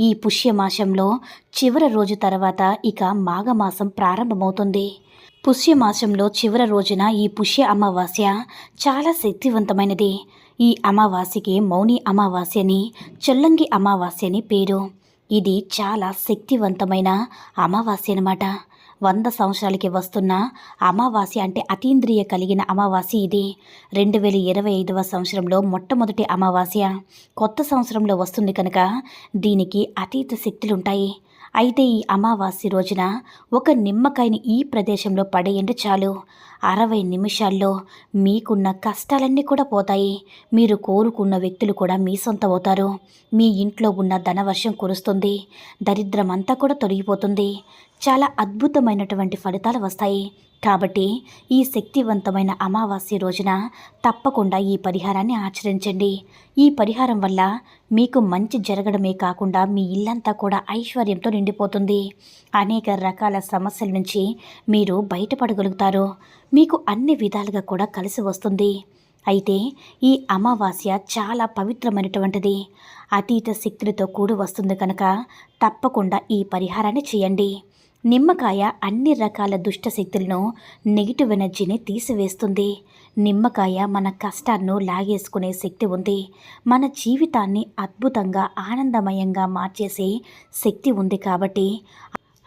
ఈ పుష్యమాసంలో చివరి రోజు తర్వాత ఇక మాఘమాసం ప్రారంభమవుతుంది. పుష్యమాసంలో చివరి రోజున ఈ పుష్య అమావాస్య చాలా శక్తివంతమైనది. ఈ అమావాస్యకి మౌని అమావాస్యని చొల్లంగి అమావాస్యని పేరు. ఇది చాలా శక్తివంతమైన అమావాస్య అన్నమాట. వంద సంవత్సరాలకి వస్తున్న అమావాస్య అంటే అతీంద్రియ కలిగిన అమావాస్య ఇది. రెండు వేల ఇరవై ఐదవ సంవత్సరంలో మొట్టమొదటి అమావాస్య. కొత్త సంవత్సరంలో వస్తుంది కనుక దీనికి అతీత శక్తులుంటాయి. అయితే ఈ అమావాస్య రోజున ఒక నిమ్మకాయని ఈ ప్రదేశంలో పడేయండి చాలు. అరవై నిమిషాల్లో మీకున్న కష్టాలన్నీ కూడా పోతాయి. మీరు కోరుకున్న వ్యక్తులు కూడా మీ సొంత అవుతారు. మీ ఇంట్లో ఉన్న ధనవర్షం కురుస్తుంది. దరిద్రం అంతా కూడా తొలగిపోతుంది. చాలా అద్భుతమైనటువంటి ఫలితాలు వస్తాయి. కాబట్టి ఈ శక్తివంతమైన అమావాస్య రోజున తప్పకుండా ఈ పరిహారాన్ని ఆచరించండి. ఈ పరిహారం వల్ల మీకు మంచి జరగడమే కాకుండా మీ ఇల్లంతా కూడా ఐశ్వర్యంతో నిండిపోతుంది. అనేక రకాల సమస్యల నుంచి మీరు బయటపడగలుగుతారు. మీకు అన్ని విధాలుగా కూడా కలిసి వస్తుంది. అయితే ఈ అమావాస్య చాలా పవిత్రమైనటువంటిది. అతీత శక్తులతో కూడి వస్తుంది కనుక తప్పకుండా ఈ పరిహారాన్ని చేయండి. నిమ్మకాయ అన్ని రకాల దుష్ట శక్తులను నెగిటివ్ ఎనర్జీని తీసివేస్తుంది. నిమ్మకాయ మన కష్టాన్ని లాగేసుకునే శక్తి ఉంది. మన జీవితాన్ని అద్భుతంగా ఆనందమయంగా మార్చేసే శక్తి ఉంది కాబట్టి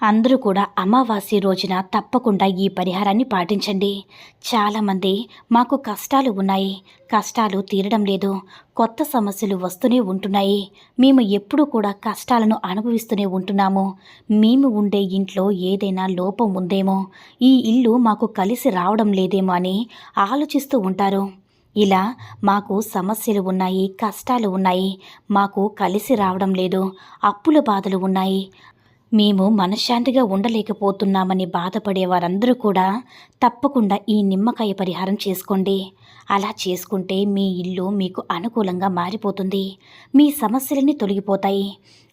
అందరూ కూడా అమావాస్య రోజున తప్పకుండా ఈ పరిహారాన్ని పాటించండి. చాలామంది మాకు కష్టాలు ఉన్నాయి. కష్టాలు తీరడం లేదు. కొత్త సమస్యలు వస్తూనే ఉంటున్నాయి. మేము ఎప్పుడూ కూడా కష్టాలను అనుభవిస్తూనే ఉంటున్నాము. మేము ఉండే ఇంట్లో ఏదైనా లోపం ఉందేమో? ఈ ఇల్లు మాకు కలిసి రావడం లేదేమో అని ఆలోచిస్తూ ఉంటారు. ఇలా మాకు సమస్యలు ఉన్నాయి కష్టాలు ఉన్నాయి. మాకు కలిసి రావడం లేదు. అప్పుల బాధలు ఉన్నాయి. మేము మనశ్శాంతిగా ఉండలేకపోతున్నామని బాధపడే వారందరూ కూడా తప్పకుండా ఈ నిమ్మకాయ పరిహారం చేసుకోండి. అలా చేసుకుంటే మీ ఇల్లు మీకు అనుకూలంగా మారిపోతుంది. మీ సమస్యలన్నీ తొలగిపోతాయి.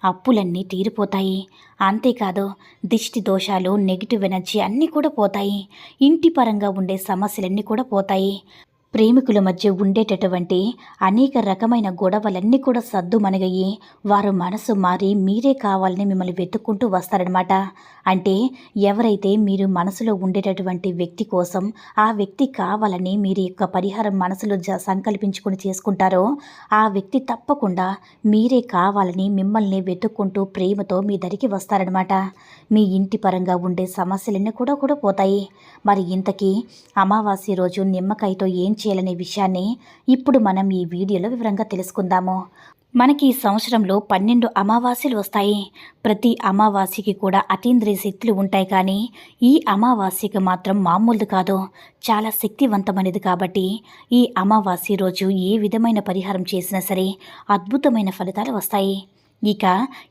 అప్పులన్నీ తీరిపోతాయి. అంతేకాదు దిష్టి దోషాలు నెగిటివ్ ఎనర్జీ అన్నీ కూడా పోతాయి. ఇంటి పరంగా ఉండే సమస్యలన్నీ కూడా పోతాయి. ప్రేమికుల మధ్య ఉండేటటువంటి అనేక రకమైన గొడవలన్నీ కూడా సద్దుమణగయి వారు మనసు మారి మీరే కావాలని మిమ్మల్ని వెతుక్కుంటూ వస్తారనమాట అంటే ఎవరైతే మీరు మనసులో ఉండేటటువంటి వ్యక్తి కోసం ఆ వ్యక్తి కావాలని మీరు యొక్క పరిహారం మనసులో జ చేసుకుంటారో ఆ వ్యక్తి తప్పకుండా మీరే కావాలని మిమ్మల్ని వెతుక్కుంటూ ప్రేమతో మీ దరికి వస్తారనమాట మీ ఇంటి పరంగా ఉండే సమస్యలన్నీ కూడా కూడా పోతాయి. మరి ఇంతకీ అమావాస్య రోజు నిమ్మకాయతో ఏం చేయాలనే విషయాన్ని ఇప్పుడు మనం ఈ వీడియోలో వివరంగా తెలుసుకుందాము. మనకి ఈ సంవత్సరంలో పన్నెండు అమావాస్యలు వస్తాయి. ప్రతి అమావాస్యకి కూడా అతీంద్రియ శక్తులు ఉంటాయి కానీ ఈ అమావాస్యకి మాత్రం మామూలుది కాదు. చాలా శక్తివంతమైనది కాబట్టి ఈ అమావాస్య రోజు ఏ విధమైన పరిహారం చేసినా సరే అద్భుతమైన ఫలితాలు వస్తాయి. ఇక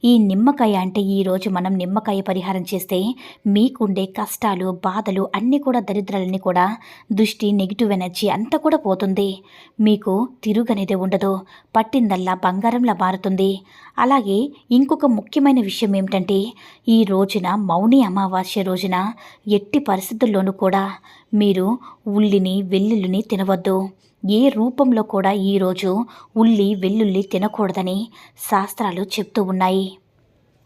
ఈ నిమ్మకాయ అంటే ఈరోజు మనం నిమ్మకాయ పరిహారం చేస్తే మీకుండే కష్టాలు బాధలు అన్నీ కూడా దరిద్రాలన్నీ కూడా దృష్టి నెగిటివ్ ఎనర్జీ అంతా కూడా పోతుంది. మీకు తిరుగనేది ఉండదు. పట్టిందల్లా బంగారంలా మారుతుంది. అలాగే ఇంకొక ముఖ్యమైన విషయం ఏమిటంటే ఈ రోజున మౌని అమావాస్య రోజున ఎట్టి పరిస్థితుల్లోనూ కూడా మీరు ఉల్లిని వెల్లుల్లిని తినవద్దు. ఏ రూపంలో కూడా ఈరోజు ఉల్లి వెల్లుల్లి తినకూడదని శాస్త్రాలు చెప్తూ ఉన్నాయి.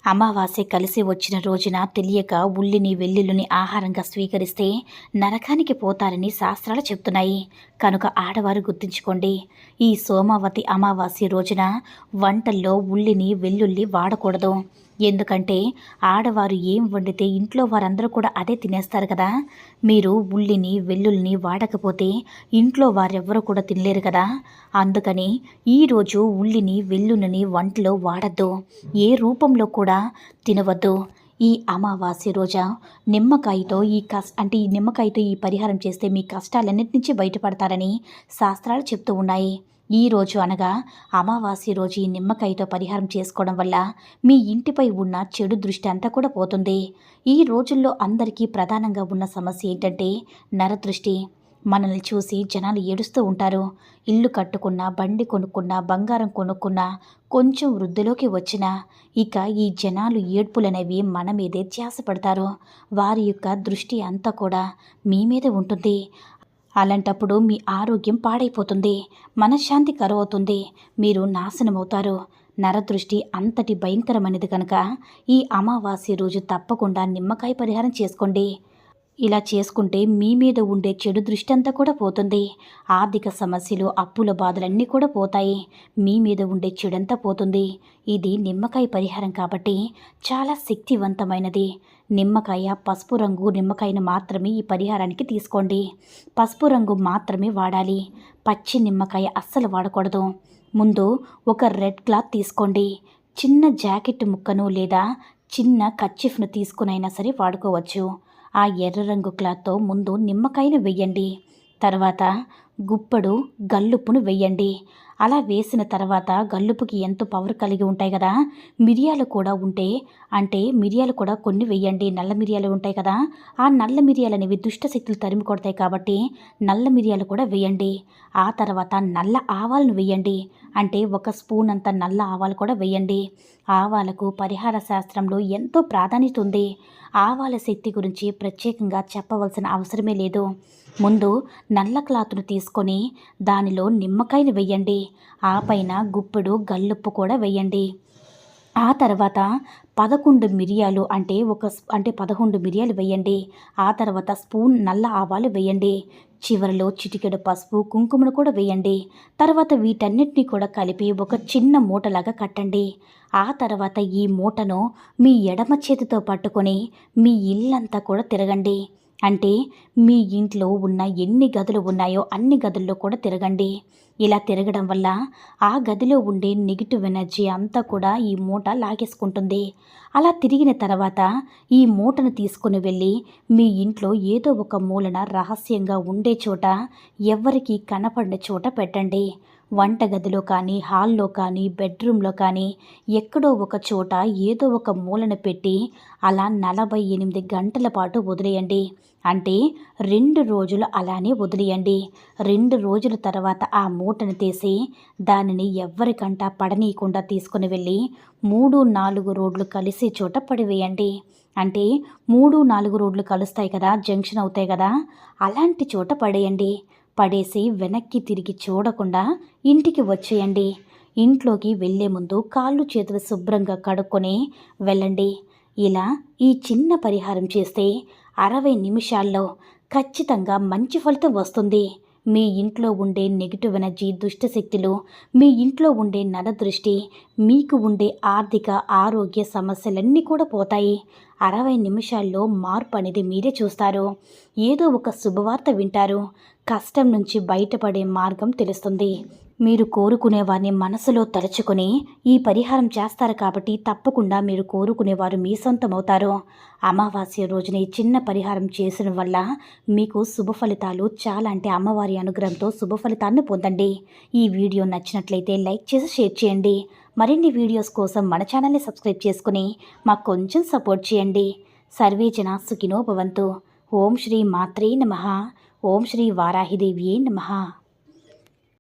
అమావాస్య కలిసి వచ్చిన రోజున తెలియక ఉల్లిని వెల్లుల్లిని ఆహారంగా స్వీకరిస్తే నరకానికి పోతారని శాస్త్రాలు చెప్తున్నాయి. కనుక ఆడవారు గుర్తుంచుకోండి ఈ సోమావతి అమావాస్య రోజున వంటల్లో ఉల్లిని వెల్లుల్లి వాడకూడదు. ఎందుకంటే ఆడవారు ఏం వండితే ఇంట్లో వారందరూ కూడా అదే తినేస్తారు కదా. మీరు ఉల్లిని వెల్లుల్ని వాడకపోతే ఇంట్లో వారెవ్వరూ కూడా తినలేరు కదా. అందుకని ఈరోజు ఉల్లిని వెల్లుల్లిని వంటలో వాడద్దు. ఏ రూపంలో కూడా తినవద్దు. ఈ అమావాస్య రోజు నిమ్మకాయతో ఈ కస్ అంటే ఈ నిమ్మకాయతో ఈ పరిహారం చేస్తే మీ కష్టాలన్నిటి నుంచి బయటపడతారని శాస్త్రాలు చెప్తూ ఉన్నాయి. ఈ రోజు అనగా అమావాస్య రోజు ఈ నిమ్మకాయతో పరిహారం చేసుకోవడం వల్ల మీ ఇంటిపై ఉన్న చెడు దృష్టి అంతా కూడా పోతుంది. ఈ రోజుల్లో అందరికీ ప్రధానంగా ఉన్న సమస్య ఏంటంటే నరదృష్టి. మనల్ని చూసి జనాలు ఏడుస్తూ ఉంటారు. ఇల్లు కట్టుకున్నా బండి కొనుక్కున్నా బంగారం కొనుక్కున్నా కొంచెం వృద్ధిలోకి వచ్చినా ఇక ఈ జనాలు ఏడ్పులనేవి మన మీదే ధ్యాస పడతారు. వారి యొక్క దృష్టి అంతా కూడా మీ మీద ఉంటుంది. అలాంటప్పుడు మీ ఆరోగ్యం పాడైపోతుంది మనశ్శాంతి కరువవుతుంది మీరు నాశనమవుతారు. నరదృష్టి అంతటి భయంకరమైనది కనుక ఈ అమావాస్య రోజు తప్పకుండా నిమ్మకాయ పరిహారం చేసుకోండి. ఇలా చేసుకుంటే మీ మీద ఉండే చెడు దృష్టి అంతా కూడా పోతుంది. ఆర్థిక సమస్యలు అప్పుల బాధలన్నీ కూడా పోతాయి. మీ మీద ఉండే చెడంతా పోతుంది. ఇది నిమ్మకాయ పరిహారం కాబట్టి చాలా శక్తివంతమైనది. నిమ్మకాయ పసుపు రంగు నిమ్మకాయను మాత్రమే ఈ పరిహారానికి తీసుకోండి. పసుపు రంగు మాత్రమే వాడాలి. పచ్చి నిమ్మకాయ అస్సలు వాడకూడదు. ముందు ఒక రెడ్ క్లాత్ తీసుకోండి. చిన్న జాకెట్ ముక్కను లేదా చిన్న కచ్చిఫ్ను తీసుకునైనా సరే వాడుకోవచ్చు. ఆ ఎర్ర రంగు క్లాత్తో ముందు నిమ్మకాయను వెయ్యండి. తర్వాత గుప్పడు గల్లుప్పును వెయ్యండి. అలా వేసిన తర్వాత గల్లుపుకి ఎంతో పవర్ కలిగి ఉంటాయి కదా. మిరియాలు కూడా ఉంటే అంటే మిరియాలు కూడా కొన్ని వెయ్యండి నల్ల మిరియాలు ఉంటాయి కదా. ఆ నల్ల మిరియాలు అనేవి దుష్ట శక్తులు తరిమి కొడతాయి కాబట్టి నల్ల మిరియాలు కూడా వేయండి. ఆ తర్వాత నల్ల ఆవాలను వేయండి. అంటే ఒక స్పూన్ అంత నల్ల ఆవాలు కూడా వేయండి. ఆవాలకు పరిహార శాస్త్రంలో ఎంతో ప్రాధాన్యత ఉంది. ఆవాల శక్తి గురించి ప్రత్యేకంగా చెప్పవలసిన అవసరమే లేదు. ముందు నల్ల క్లాత్ను తీసుకొని దానిలో నిమ్మకాయను వెయ్యండి ఆ పైన గుప్పెడు గల్లుప్పు కూడా వేయండి. ఆ తర్వాత పదకొండు మిరియాలు అంటే ఒక అంటే పదకొండు మిరియాలు వేయండి. ఆ తర్వాత స్పూన్ నల్ల ఆవాలు వేయండి. చివరిలో చిటికెడు పసుపు కుంకుమను కూడా వేయండి. తర్వాత వీటన్నిటిని కూడా కలిపి ఒక చిన్న మూటలాగా కట్టండి. ఆ తర్వాత ఈ మూటను మీ ఎడమ చేతితో పట్టుకొని మీ ఇల్లంతా కూడా తిరగండి. అంటే మీ ఇంట్లో ఉన్న ఎన్ని గదులు ఉన్నాయో అన్ని గదుల్లో కూడా తిరగండి. ఇలా తిరగడం వల్ల ఆ గదిలో ఉండే నెగిటివ్ ఎనర్జీ అంతా కూడా ఈ మూట లాగేసుకుంటుంది. అలా తిరిగిన తర్వాత ఈ మూటను తీసుకుని వెళ్ళి మీ ఇంట్లో ఏదో ఒక మూలన రహస్యంగా ఉండే చోట ఎవరికి కనపడిన చోట పెట్టండి. వంటగదిలో కానీ హాల్లో కానీ బెడ్రూమ్లో కానీ ఎక్కడో ఒక చోట ఏదో ఒక మూలన పెట్టి అలా నలభై ఎనిమిది గంటల పాటు వదిలేయండి. అంటే రెండు రోజులు అలానే వదిలేయండి. రెండు రోజుల తర్వాత ఆ మూటను తీసి దానిని ఎవ్వరికంటా పడనీయకుండా తీసుకుని వెళ్ళి మూడు నాలుగు రోడ్లు కలిసి చోట పడివేయండి. అంటే మూడు నాలుగు రోడ్లు కలుస్తాయి కదా జంక్షన్ అవుతాయి కదా అలాంటి చోట పడేయండి. పడేసి వెనక్కి తిరిగి చూడకుండా ఇంటికి వచ్చేయండి. ఇంట్లోకి వెళ్ళే ముందు కాళ్ళు చేతులు శుభ్రంగా కడుక్కొని వెళ్ళండి. ఇలా ఈ చిన్న పరిహారం చేస్తే అరవై నిమిషాల్లో ఖచ్చితంగా మంచి ఫలితం వస్తుంది. మీ ఇంట్లో ఉండే నెగిటివ్ ఎనర్జీ దుష్టశక్తులు మీ ఇంట్లో ఉండే నరదృష్టి మీకు ఉండే ఆర్థిక ఆరోగ్య సమస్యలన్నీ కూడా పోతాయి. అరవై నిమిషాల్లో మార్పు అనేది మీరే చూస్తారు. ఏదో ఒక శుభవార్త వింటారు. కష్టం నుంచి బయటపడే మార్గం తెలుస్తుంది. మీరు కోరుకునేవారిని మనసులో తలుచుకుని ఈ పరిహారం చేస్తారు కాబట్టి తప్పకుండా మీరు కోరుకునేవారు మీ సొంతమవుతారు. అమావాస్య రోజున ఈ చిన్న పరిహారం చేసిన వల్ల మీకు శుభ ఫలితాలు చాలా అంటే అమ్మవారి అనుగ్రహంతో శుభ ఫలితాన్ని పొందండి. ఈ వీడియో నచ్చినట్లయితే లైక్ చేసి షేర్ చేయండి. మరిన్ని వీడియోస్ కోసం మన ఛానల్ని సబ్స్క్రైబ్ చేసుకుని మాకు కొంచెం సపోర్ట్ చేయండి. సర్వే జన సుఖినో భవంతు. ఓం శ్రీ మాత్రే నమ. ఓం శ్రీ వారాహిదేవియే నమ.